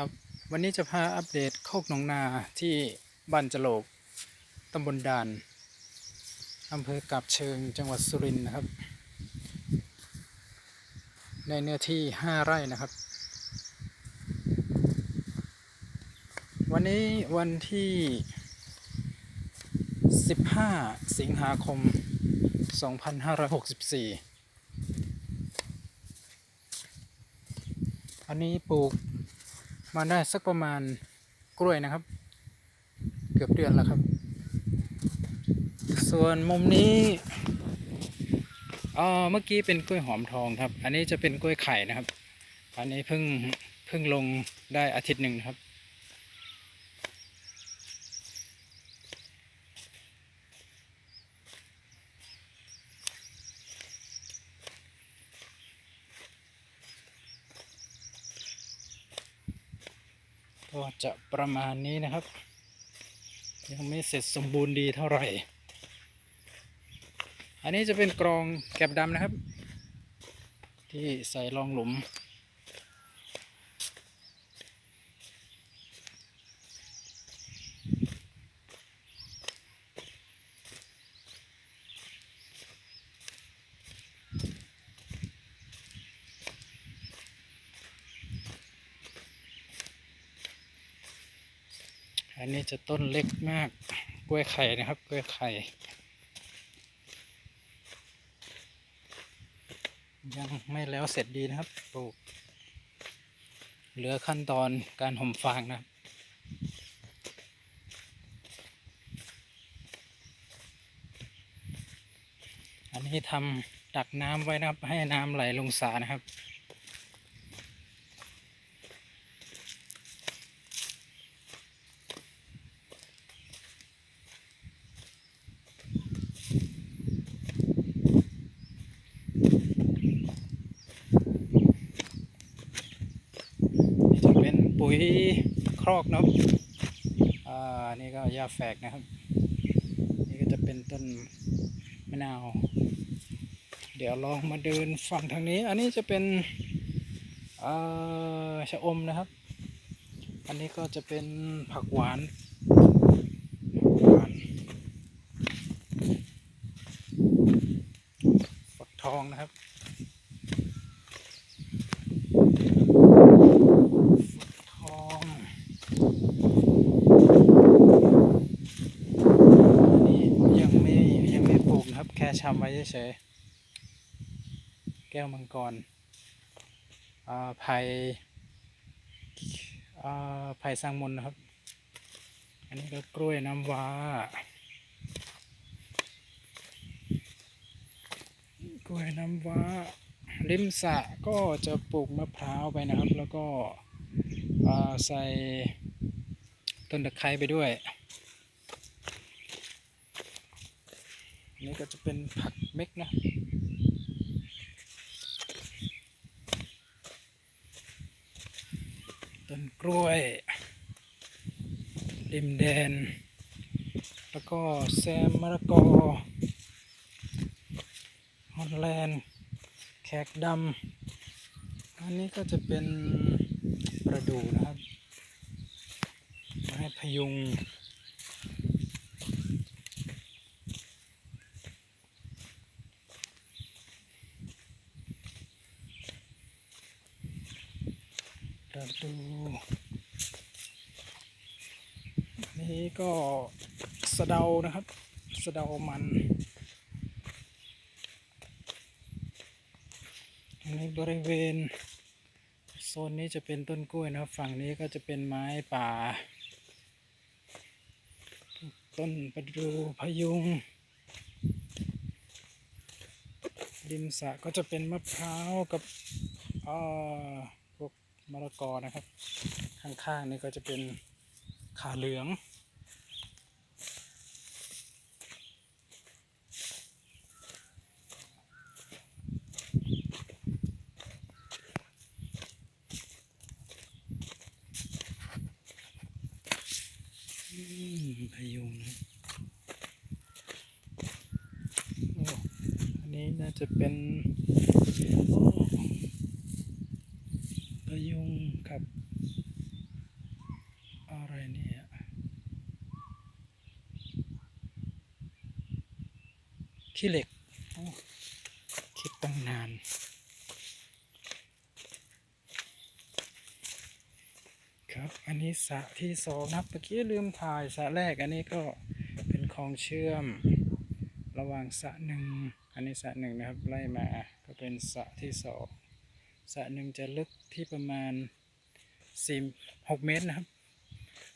ครับวันนี้จะพาอัปเดตโคกหนองนาที่บ้านจโลกตำบลด่านอำเภอกับเชิงจังหวัดสุรินทร์นะครับ ในเนื้อที่ 5 ไร่นะครับ วันนี้วันที่ 15 สิงหาคม 2564 อันนี้ปลูก มาได้สักประมาณกล้วยนะครับ เกือบเดือนแล้วครับ ส่วนมุมนี้อ๋อเมื่อกี้เป็นกล้วยหอมทองครับ อันนี้จะเป็นกล้วยไข่นะครับ อันนี้เพิ่งเพิ่งลงได้อาทิตย์หนึ่งครับ ก็จะประมาณนี้นะครับ ยังไม่เสร็จสมบูรณ์ดีเท่าไหร่ อันนี้จะเป็นกรองแก็บดำนะครับ ที่ใส่รองหลุม จะต้นเล็กมาก กล้วยไข่นะครับ กล้วยไข่ ยังไม่แล้วเสร็จดีนะครับปลูกเหลือขั้นตอนการห่มฟางนะครับอันนี้ทำดักน้ำไว้นะครับ ให้น้ำไหลลงสระนะครับ นี่จะเปุ๋ยครอกเนาะอ่านี่ก็หญ้าแฝกนะครับ นี่ก็จะเป็นต้นมะนาว เดี๋ยวลองมาเดินฝั่งทางนี้ อันนี้จะเป็นอ่าชะอมนะครับ อันนี้ก็จะเป็นผักหวานผักหวานฝักทองนะครับ ทองอันนี้ยังไม่ยังไม่ปลูกนะครับ แค่ ชำไว้เฉยๆแก้วมังกรไผ่ไผ่สร้างมนนะครับ อันนี้ก็กล้วยน้ำว้ากล้วยน้ำว้าริมสะก็จะปลูกมะพร้าวไปนะครับ แล้วก็ใส่ต้นตะไคร้ไปด้วย อั นี่ก็จะเป็นผักเม็กนะต้นกล้วยริมแดน แล้วก็แซมมะละกอฮอลแลนด์ แขกดำ อันนี้ก็จะเป็นประดูนะครับไม้พยุง ประดูอันนี้ก็ สะเดานะครับ สะเดามันอันนี้บริเวณโซนนี้จะเป็นต้นกล้วยนะครับ ฝั่งนี้ก็จะเป็นไม้ป่า ต้นประดูพยุงริมสระก็จะเป็นมะพร้าวกับอ่อพวกมะละกอนะครับ ข้างๆนี่ก็จะเป็นขาเหลือง นี้น่าจะเป็นพยุงกับ อะไรเนี่ยขี้เหล็กคิดตั้งนานครับ อันนี้สะที่สองนะเมื่อกี้ลืมถ่ายสะแรก อันนี้ก็เป็นคลองเชื่อม ระหว่างสระหนึ่งอันนี้สระหนึ่งนะครับไล่มาก็เป็นสระที่สองสระหนึ่งจะลึกที่ประมาณสี่หกเมตรนะครับ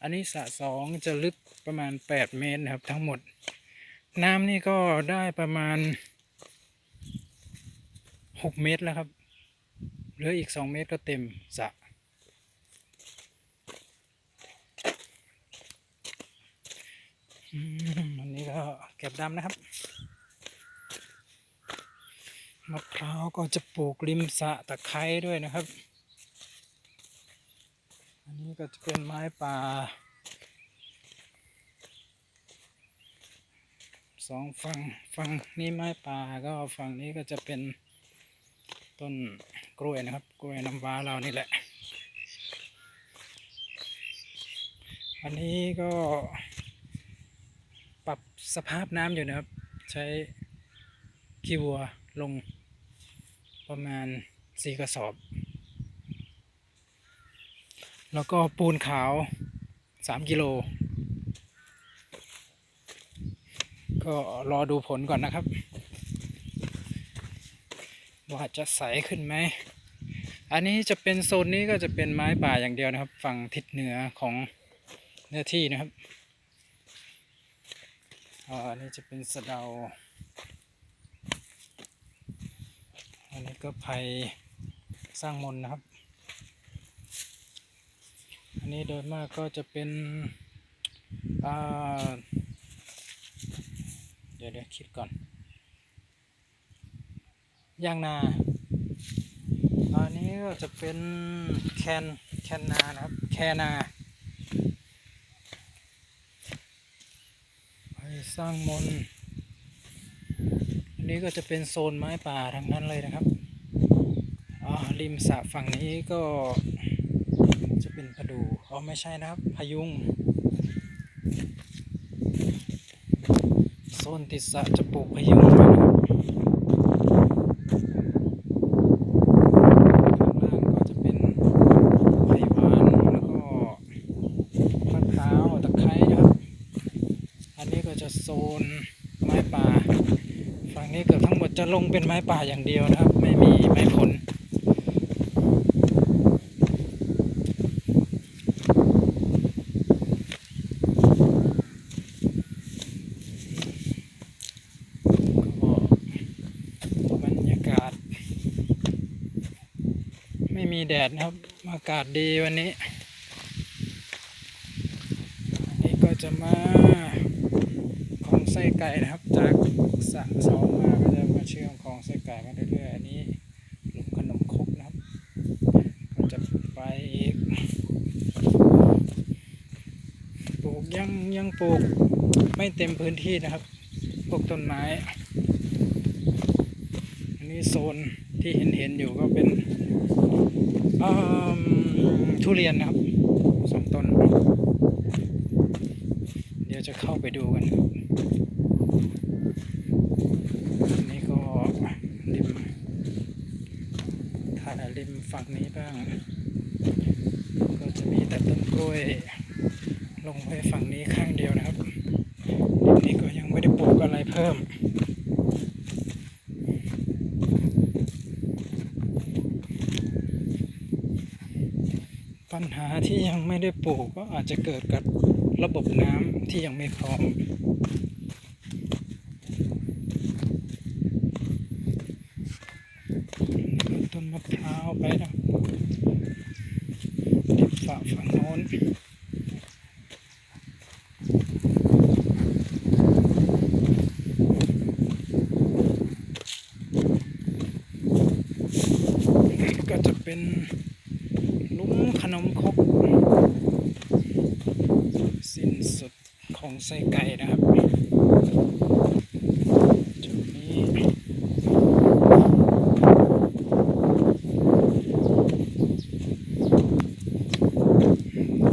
อันนี้สระสองจะลึกประมาณแปดเมตรนะครับทั้งหมด น้ำนี่ก็ได้ประมาณหกเมตรแล้วครับเหลืออีกสองเมตรก็เต็มสระอืม ก็เก็บดำนะครับมะพร้าวก็จะปลูกริมสะตะไคร้ด้วยนะครับ อันนี้ก็จะเป็นไม้ป่าสองฝั่งฝั่งนี้ไม้ป่าก็ฝั่งนี้ก็จะเป็นต้นกล้วยนะครับ กล้วยน้ำว้าเรานี่แหละ อันนี้ก็ สภาพน้ำอยู่นะครับ ใช้ขี้วัวลงประมาณสี่กระสอบ แล้วก็ปูนขาวสามกิโล ก็รอดูผลก่อนนะครับ ว่าจะใสขึ้นไหม อันนี้จะเป็นโซนนี้ก็จะเป็นไม้ป่าอย่างเดียวนะครับ ฝั่งทิศเหนือของเนื้อที่นะครับ อันนี้จะเป็นสะเดา อันนี้ก็ไผ่สร้างมนนะครับ อันนี้โดยมากก็จะเป็นอ่าเดี๋ยวเดี๋ยวคิดก่อนยางนาอันนี้ก็จะเป็นแคนแคนนานะครับ แคนา ไป สร้างมนอันนี้ก็จะเป็นโซนไม้ป่าทั้งนั้นเลยนะครับอ่าริมสระฝั่งนี้ก็จะเป็นพะดูอ๋อไม่ใช่นะครับ พยุงโซนติดสระจะปลูกพยุงไว้นะครับข้างล่างก็จะเป็นไผ่หวานแล้วก็มะพร้าวตะไคร้นะครับ อันนี้ก็จะโซนไม้ป่า ฝั่งนี้เกือบทั้งหมดจะ ลงเป็นไม้ป่าอย่างเดียวนะครับ ไม่มีไม้ผลก็บรรยากาศ ไม่มีแดดนะครับ อากาศดีวันนี้อันนี้ก็จะมาของไส้ไก่นะครับ จากสระสองมาก็จะมาเชื่อม ของไส้ไก่มาเรื่อยๆอันนี้หลุมขนมครกนะครับก็จะไปอีกปลูกยังยังปลูกไม่เต็มพื้นที่นะครับพวกต้นไม้ อันนี้โซนที่เห็นเห็นอยู่ก็เป็นอืมทุเรียนนะครับสองต้น เดี๋ยวจะเข้าไปดูกันครับอันนี้ก็ริมถ่ายริม ฝั่งนี้บ้าง ก็จะมีแต่ต้นกล้วย ลงไปฝั่งนี้ข้างเดียวนะครับนี้ก็ยังไม่ได้ปลูกอะไรเพิ่มปัญหาที่ยังไม่ได้ปลูกก็อาจจะเกิดกับระบบน้ำที่ยังไม่พร้อม ต้นมะพร้าวไปนะริมฝั่งฝั่งโน้น ก็จะเป็นลุ้มขนมครกสิ้นสุดของไส้ไก่นะครับจุดนี้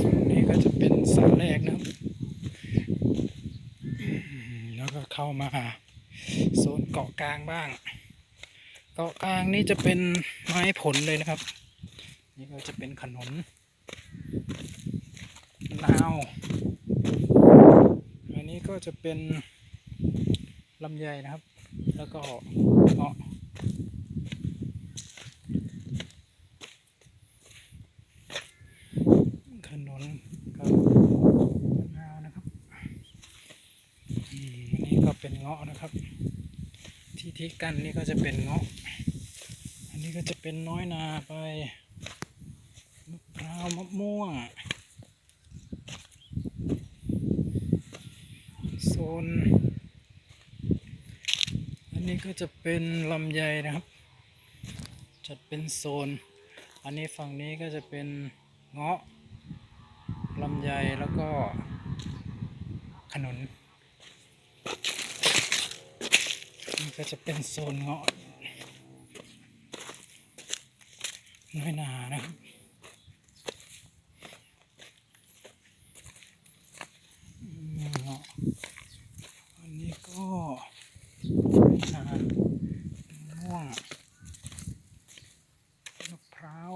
ฝั่งนี้ก็จะเป็นสระแรกนะครับ แล้วก็เข้ามาโซนเกาะกลางบ้าง เกาะกลางนี่จะเป็นไม้ผลเลยนะครับ นี่ก็จะเป็นขนุนนาวอันนี้ก็จะเป็นลำไยนะครับ แล้วก็เงาะขนุนกับนาวนะครับอันนี้ก็เป็นเงาะนะครับ ที่ที่กั้นนี่ก็จะเป็นเงาะ นี้ก็จะเป็นน้อยนาไปมะพร้าวมะม่วงโซน อันนี้ก็จะเป็นลำไยนะครับจะเป็นโซน อันนี้ฝั่งนี้ก็จะเป็นเงาะลำไยแล้วก็ขนุนนี่ก็จะเป็นโซนเงาะ น้อยหนานะครับอันนี้ก็อ่ามะม่วงมะพร้าว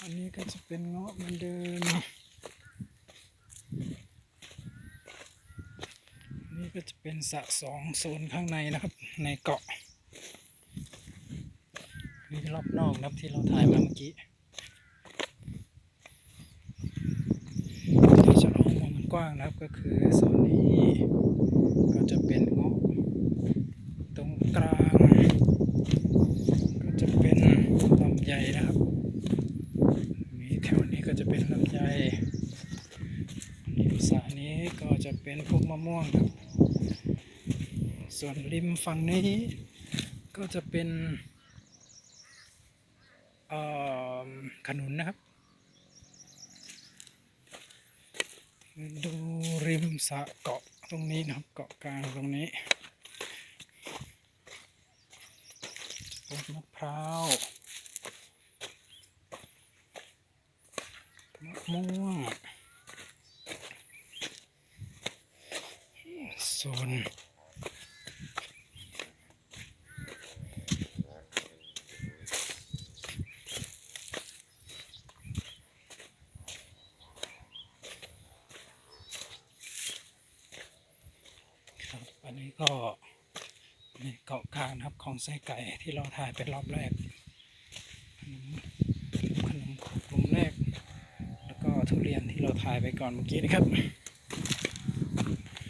อันนี้ก็จะเป็นเงาะเหมือนเดิมนี่ก็จะเป็นสะสองโซนข้างในนะครับ ในเกาะ รอบนอกนะครับที่เราถ่ายมาเมื่อกี้ที่จะเอามุมกว้างนะครับก็คือโซนนี้ก็จะเป็นเงาะตรงกลาง ก็จะเป็นลำไยนะครับมีแถวนี้ก็จะเป็นลำไยริมสระนี้ก็จะเป็นพวกมะม่วงครับส่วนริมฝั่งนี้ก็จะเป็นเอ่อ ขนุนนะครับ ดูริมสะเกาะตรงนี้นะครับ เกาะกลางตรงนี้ต้นมะพร้าวมะม่วงโซน ครับอันนี้ก็ในเกาะกลางนะครับ ของไส้ไก่ที่เราถ่ายเป็นรอบแรก ขนมขนมกลุ่มแรก แล้วก็ทุเรียนที่เราถ่ายไปก่อนเมื่อกี้นะครับ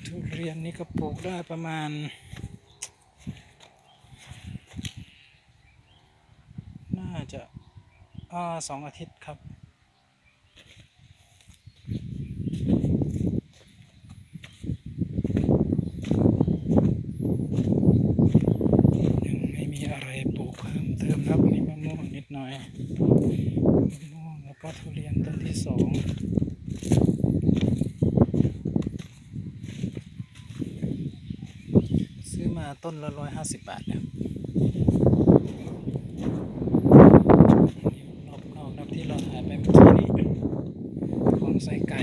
ทุเรียนนี่ก็ปลูกได้ประมาณ น่าจะอาสองอาทิตย์ครับ ยังไม่มีอะไรปลูกเพิ่มเติมครับมีมะม่วงนิด หน่อยม่วงแล้วก็ทุเรียนต้นที่สองซื้อมาต้นละร้อยห้าสิบบาทเนี่ยครับนี่รอบนอกนะครับที่เราถ่ายไปเมื่อกี้นี้ของใส่ไก่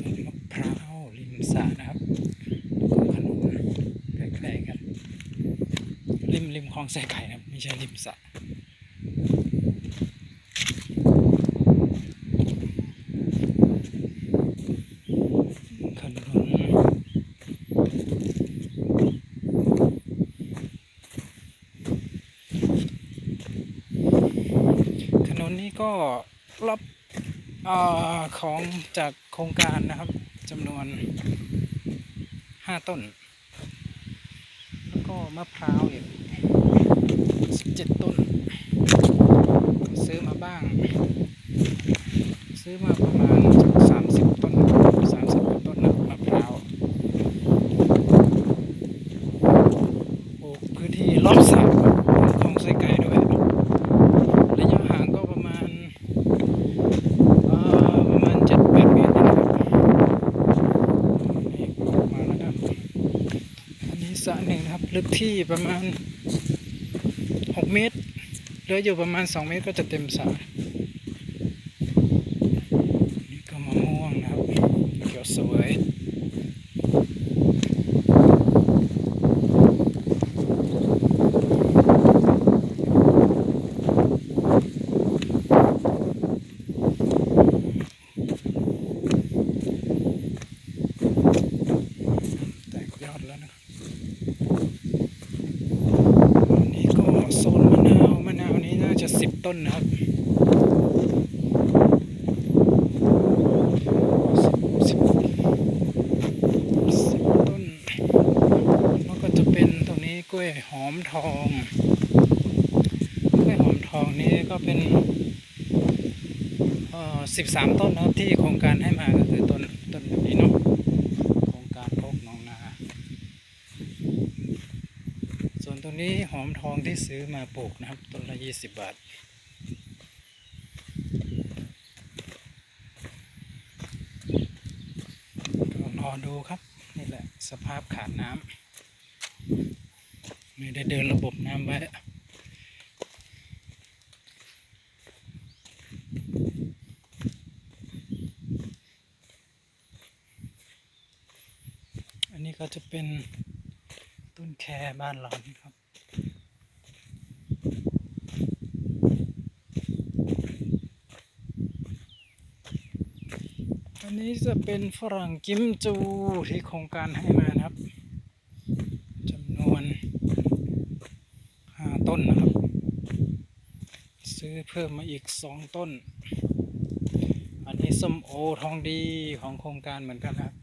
ต้นมะพร้าวริมสระนะครับแล้วก็ขนุนใกล้ๆกัน ริมริม คลองใส่ไข่นะครับไม่ใช่ริมสระขนุนนุนนี่ก็รับอของจากโครงการนะครับจำนวนห้าต้น แล้วก็มะพร้าวอีก สิบเจ็ดต้น ซื้อมาบ้าง ซื้อมาประมาณสามสิบต้นสามสิบต้นนะมะพร้าวปลูกพื้นที่รอบสระของไส้ไก่ด้วยระยะห่างก็ประมาณประมาณเจ็ดแปดเมตรนะครับนี่ออกมาแล้วครับอันนี้สระหนึ่งนะครับลึกที่ประมาณ เหลืออยู่ประมาณสองเมตรก็จะเต็มสระนี่ก็มะม่วงนะครับ เต้นนะครับสิบสิบสิบต้นก็จะเป็นตรงนี้กล้วยหอมทองกล้วยหอมทองนี้ก็เป็นอ่อสิบสามต้นนะที่โครงการให้มาก็คือต้นต้นแบบนี้เนาะโครงการพกหน้องนา ส่วนตรงนี้หอมทองที่ซื้อมาปลูกนะครับต้นละยี่สิบบาท อดูครับ นี่แหละสภาพขาดน้ำไม่ได้เดินระบบน้ำไว้อันนี้ก็จะเป็นต้นแคบ้านหลอนี่ครับ อันนี้จะเป็นฝรั่งกิมจูที่โครงการให้มานะครับจำนวนห้าต้นนะครับ ซื้อเพิ่มมาอีกสองต้น อันนี้ส้มโอทองดีของโครงการเหมือนกันครับ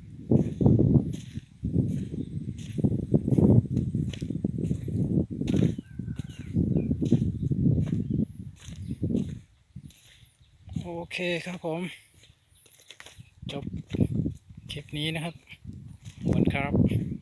โอเคครับผม จบคลิปนี้นะครับขอบคุณครับ